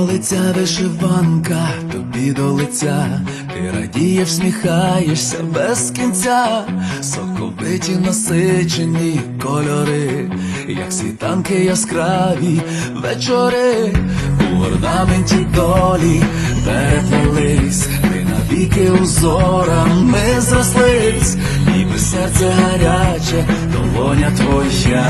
лиця вишиванка, тобі до лиця, ти радієш, всміхаєшся без кінця, соковиті насичені кольори, як світанки яскраві вечори, у орнаменті долі переплелись, ми навіки узорами зрослись, ніби серце гаряче, долоня твоя.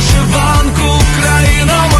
вишиванку Україна.